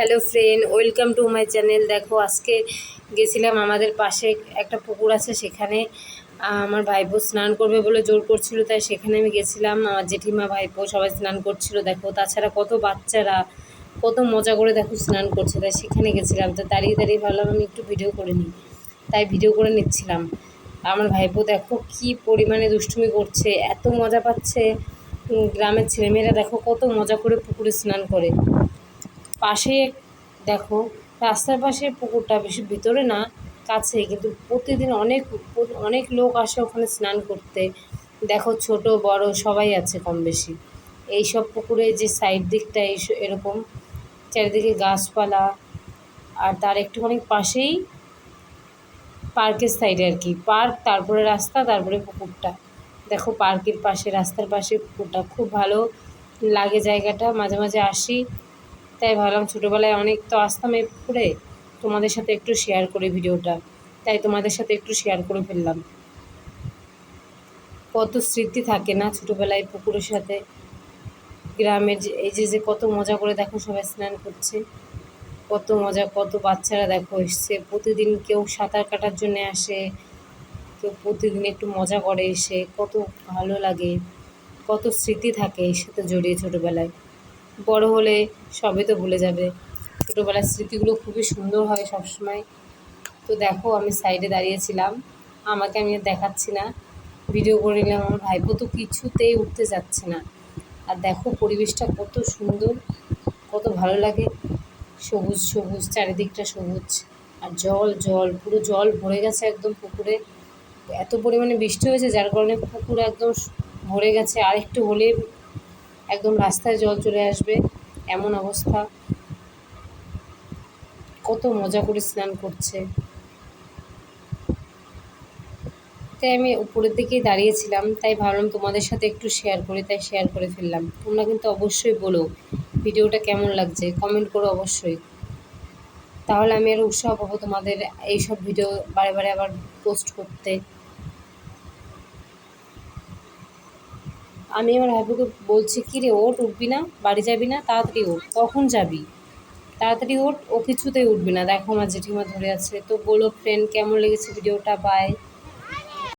Hello friend, welcome to my channel. দেখো, আজকে গেছিলাম আমাদের পাশে একটা পুকুর আছে, সেখানে আমার ভাইপো স্নান করবে বলে জোর করছিল, তাই সেখানে আমি গেছিলাম। আমার জেঠিমা ভাইপো সবাই স্নান করছিল, দেখো। তাছাড়া কত বাচ্চারা, কত মজা করে দেখো স্নান করছে, তাই সেখানে গেছিলাম। তো দাঁড়িয়ে দাঁড়িয়ে ভাবলাম আমি একটু ভিডিও করে নিই, তাই ভিডিও করে নিচ্ছিলাম। আমার ভাইপো, দেখো, কি পরিমাণে দুষ্টুমি করছে, এত মজা পাচ্ছে। গ্রামের ছেলেমেয়েরা, দেখো, কত মজা করে পুকুরে স্নান করে। পাশে দেখো, রাস্তার পাশে পুকুরটা বেশি ভিতরে না কাছে কিন্তু প্রতিদিন অনেক অনেক লোক আসে ওখানে স্নান করতে। দেখো ছোট, বড় সবাই আছে কম বেশি এই সব পুকুরে যে সাইড দিকটা এই এরকম, চারিদিকে গাছপালা, আর তার একটুখানি পাশেই পার্কের সাইডে আর কি। পার্ক, তারপরে রাস্তা, তারপরে পুকুরটা। দেখো পার্কের পাশে, রাস্তার পাশে পুকুরটা। খুব ভালো লাগে জায়গাটা। মাঝে মাঝে আসি তাই ভাবলাম ছোটোবেলায় অনেক তো আসতাম এই পুকুরে, তোমাদের সাথে একটু শেয়ার করি ভিডিওটা। তাই তোমাদের সাথে একটু শেয়ার করে ফেললাম। কত স্মৃতি থাকে না ছোটোবেলায় পুকুরের সাথে? গ্রামের যে, এই যে যে কত মজা করে দেখো সবাই স্নান করছে। কত মজা, কত বাচ্চারা দেখো এসছে। প্রতিদিন কেউ সাঁতার কাটার জন্য আসে, কেউ প্রতিদিন একটু মজা করে এসে। কত ভালো লাগে। কত স্মৃতি থাকে এর সাথে জড়িয়ে ছোটোবেলায়। বড় হলে সবই তো ভুলে যাবে। ছোটোবেলার স্মৃতিগুলো খুবই সুন্দর হয় সবসময়। তো দেখো, আমি সাইডে দাঁড়িয়েছিলাম। আমাকে আমি দেখাচ্ছি না। ভিডিও করে নিলাম, আমার ভাইপো তো কিছুতেই উঠতে যাচ্ছে না। আর দেখো, পরিবেশটা কত সুন্দর, কত ভালো লাগে। সবুজ সবুজ, চারিদিকটা সবুজ। আর জল জল, পুরো জল ভরে গেছে একদম পুকুরে। এত পরিমাণে বৃষ্টি হয়েছে, যার কারণে পুকুর একদম ভরে গেছে। আর একটু হলে একদম রাস্তায় জল চলে আসবে, এমন অবস্থা। কত মজা করে স্নান করছে। তাই আমি উপরের দিকেই দাঁড়িয়েছিলাম, তাই ভাবলাম তোমাদের সাথে একটু শেয়ার করি, তাই শেয়ার করে ফেললাম। তোমরা কিন্তু অবশ্যই বলো, ভিডিওটা কেমন লাগছে? কমেন্ট করো অবশ্যই। তাহলে আমি আরও উৎসাহ পাবো তোমাদের এইসব ভিডিও বারে বারে আবার পোস্ট করতে। আমি আমার হাবুকে বলছি, কি রে ওট উঠবি না? বাড়ি যাবি না? তাড়াতাড়ি ওঠ। কখন যাবি? তাড়াতাড়ি ওঠ, ও কিছুতেই উঠবি না। দেখো আমার জেঠিমা ধরে আছে। তো বলো ফ্রেন্ড কেমন লেগেছে ভিডিওটা বাই